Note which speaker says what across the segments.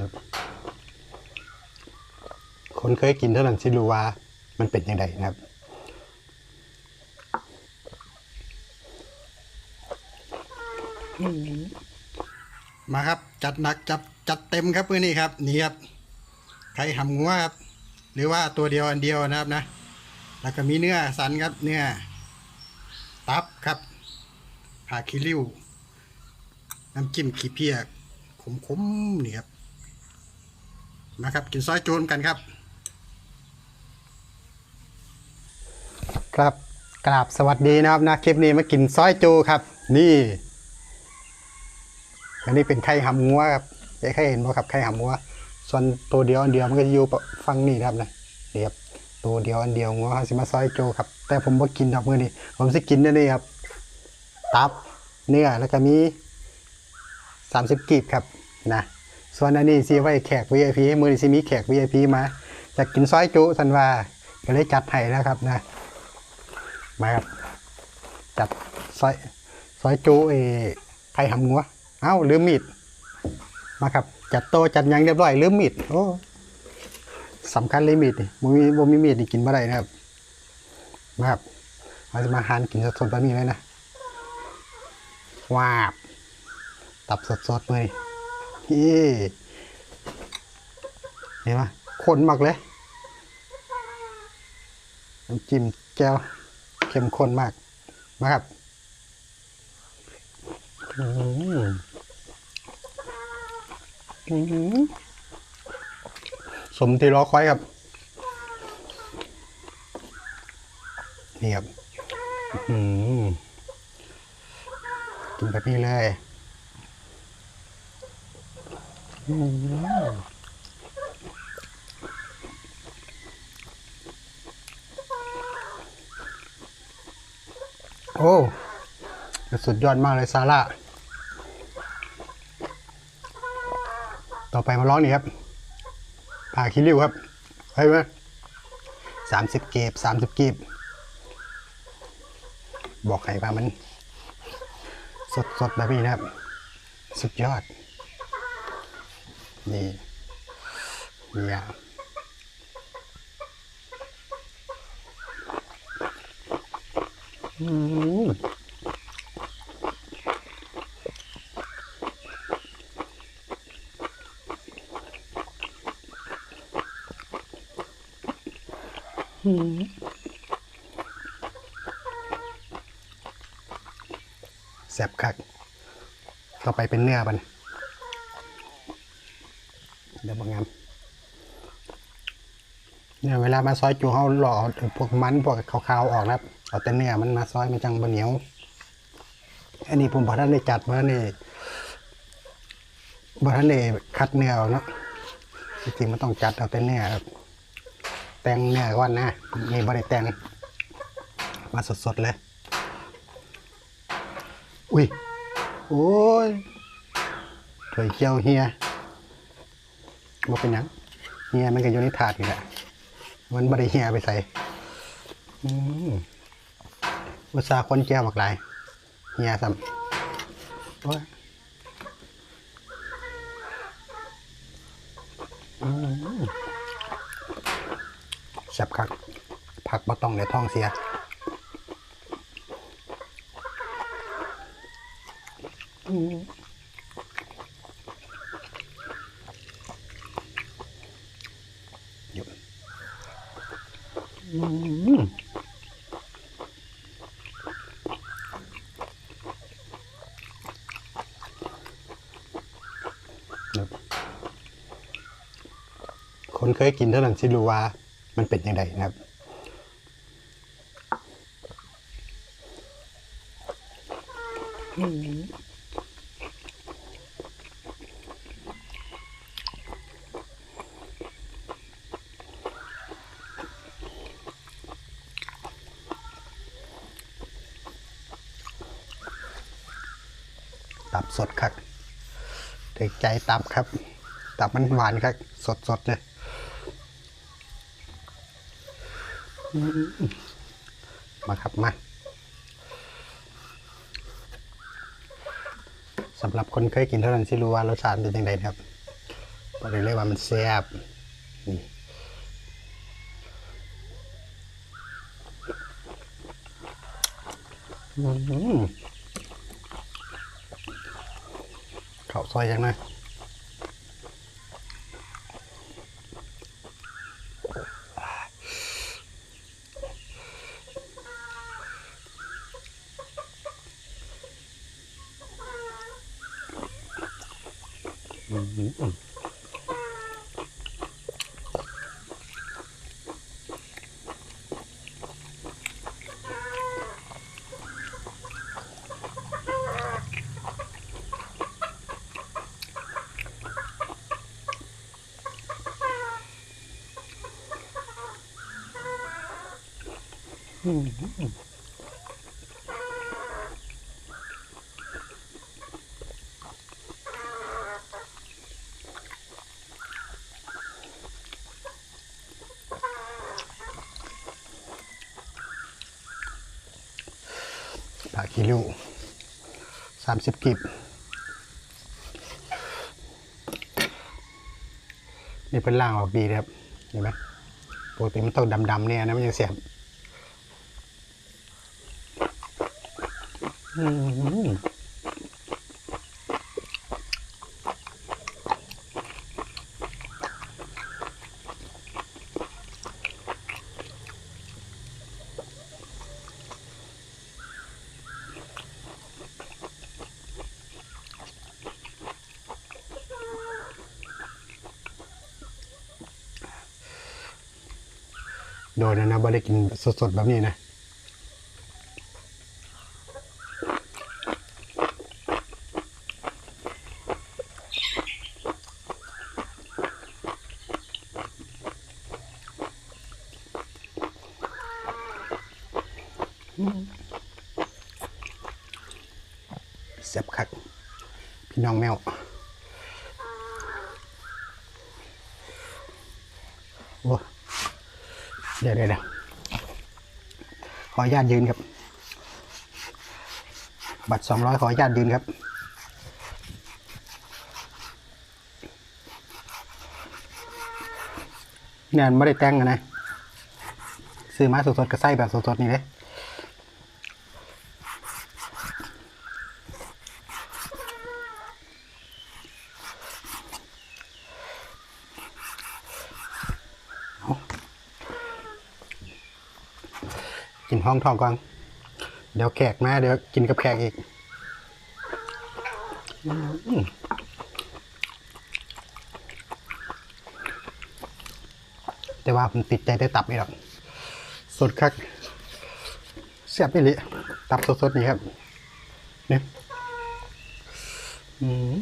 Speaker 1: ครับคนเคยกินเท่านั้นสิรู้ว่า มันเป็นยังไงนะครับมาครับ จัดหนักจัดจัดเต็มครับมื้อนี้ครับ นี่ครับไข่หำงัวครับ หรือว่าตัวเดียวอันเดียวนะครับนะ แล้วก็มีเนื้อสันครับ เนื้อ ตับครับผ่าคิริ้ว น้ำจิ้มขี้เพียกขมๆนี่ครับ มาครับกินซอยโจนกันครับ ครับกราบสวัสดีนะครับนะคลิปนี้มากินซอยจูครับ นี่ อันนี้เป็นไข่หำงัวครับจะใครเห็นบ่ครับไข่หำงัว ส่วนตัวเดียวอันเดียวมันก็จะอยู่ฟังนี่นะครับนะนี่ครับตัวเดียวอันเดียวงัวสิมาซอยโจครับ แต่ผมบ่กินดอกมือนี่ผมสิกินนี่นี่ครับตับเนื้อแล้วก็มี 30กีบครับนะ ส่วนอันนี้สิไว้แขก VIP มือนี้สิมีแขก VIP มาอยากกินซอยจุสันว่าก็เลยจัดให้แล้วครับนะมาครับจัดซอยซอยจุเอไข่หำงัวเอ้าลืมมีดมาครับจัดโตจัดยังเรียบร้อยลืมมีดโอ้สำคัญเลยมีดนี่บ่มีบ่มีมีดนี่กินบ่ได้นะครับมาครับเราจะมาหานกินสดๆแบบนี้เลยนะวาบตับสดๆเลย เห็นไหมข้นมากเลยน้ำจิ้มแจ่วเข้มข้นมากมาครับอืมอืมสมที่รอคอยครับ นี่ครับ อืมกินแบบนี้เลย อืมโอ้สุดยอดมากเลยซาร่า ต่อไปมาร้องนี่ครับผ่าคิริวครับเฮ้ยไหมสามสิบเก็บสามสิบกีบ บอกใครว่ามัน สดสดๆแบบนี้นะครับ สุดยอด นี่เนี่ยอืมอืมแซ่บคัก ต่อไปเป็นเนื้อมัน เดี๋ยวบางงามเนี่ยเวลามาซอยจูเขาหล่อพวกมันพวกขาวๆออกนะครับเอาแต่เนื้อมันมาซอยมันจังบะเหนียว อันนี้ผมบอกท่านได้จัดว่านี่บอท่านได้คัดเนื้อเนาะจริงๆมันต้องจัดเอาแต่เนื้อครับแต่งเนื้อก่อนนะนี่บริแต่งมาสดๆเลย อุ้ยโอ้ยถวยเจียวเฮีย บ่เป็นหยังเฮียมันก็อยู่ในถาดนี่แหละมันบ่ได้เฮียไปใส่อืมอุตสาคนแก้วบักหลายเฮียซ้ำโอ้ยอืมแซ่บคักผักบ่ต้องในท้องเสียอืม คนเคยกินเท่านั้นสิรู้ว่า มันเป็นยังไงนะครับ ตับสดครับถึงใจตับครับ ตับมันหวานครับ สดสดๆเลยมาครับมาสำหรับคนเคยกินเท่านั้นสิรู้ว่ารสชาติเป็นยังไงครับปบอกได้เลยว่ามันแซ่บนี่อื้อหือ ข้าวซอยยังนะผักขี้ริ้วสามสิบกิบนี่เป็นล่างออกดีนะครับ เห็นไหมปกติมันต้องดำๆเนี่ยนะมันยังเสียบอืม โดนนะนะบ่ได้กินสดๆแบบนี้นะ เสียบคัก พี่น้องแมว โอ้เดี๋ยวเดี๋ยวเดี๋ยวขออนุญาตยืนครับ บัตรสองร้อยขออนุญาตยืนครับงานไม่ได้แต่งกันนะซื้อมาสดๆกับไส้แบบสดๆนี่เลย กินห้องทองก่อนเดี๋ยวแขกมาเดี๋ยวกินกับแขกอีกแต่ว่าผมติดใจได้ตับนี่หรอกสดคักเสียบไปเลยตับสดๆนี่ครับเนี่ยอืม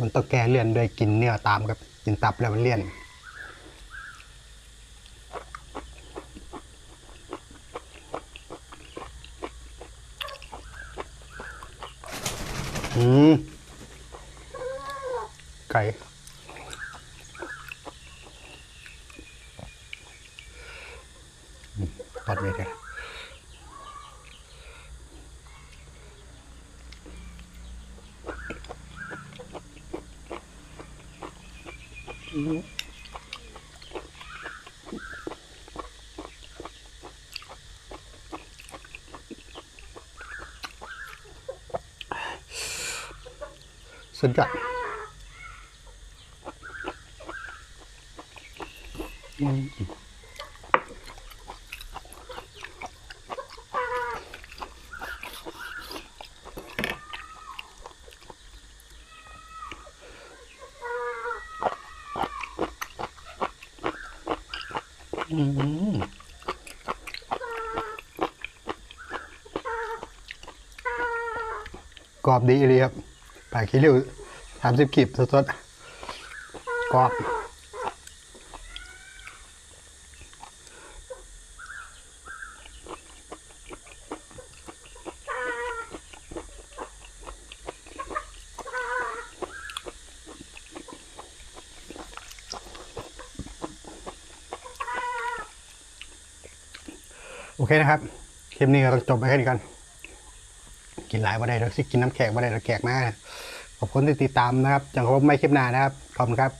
Speaker 1: มันต้องแก้เลี่ยนด้วยกินเนื้อตามครับกินตับแล้วมันเลี่ยนอืมไก่อืมทอดเม็ดเลย ยอดอื รอบดีเลยครับปลาขี้ริ้วสามสิบขีดสดๆกรอบโอเคนะครับ คลิปนี้เราจบไปแค่นี้กัน กินหลายบ่ได้เราสิกินน้ำแขกบ่ได้เราแขกมากขอบคุณที่ติดตามนะครับ จังคบไม่คลิปหน้านะครับ ขอบคุณครับ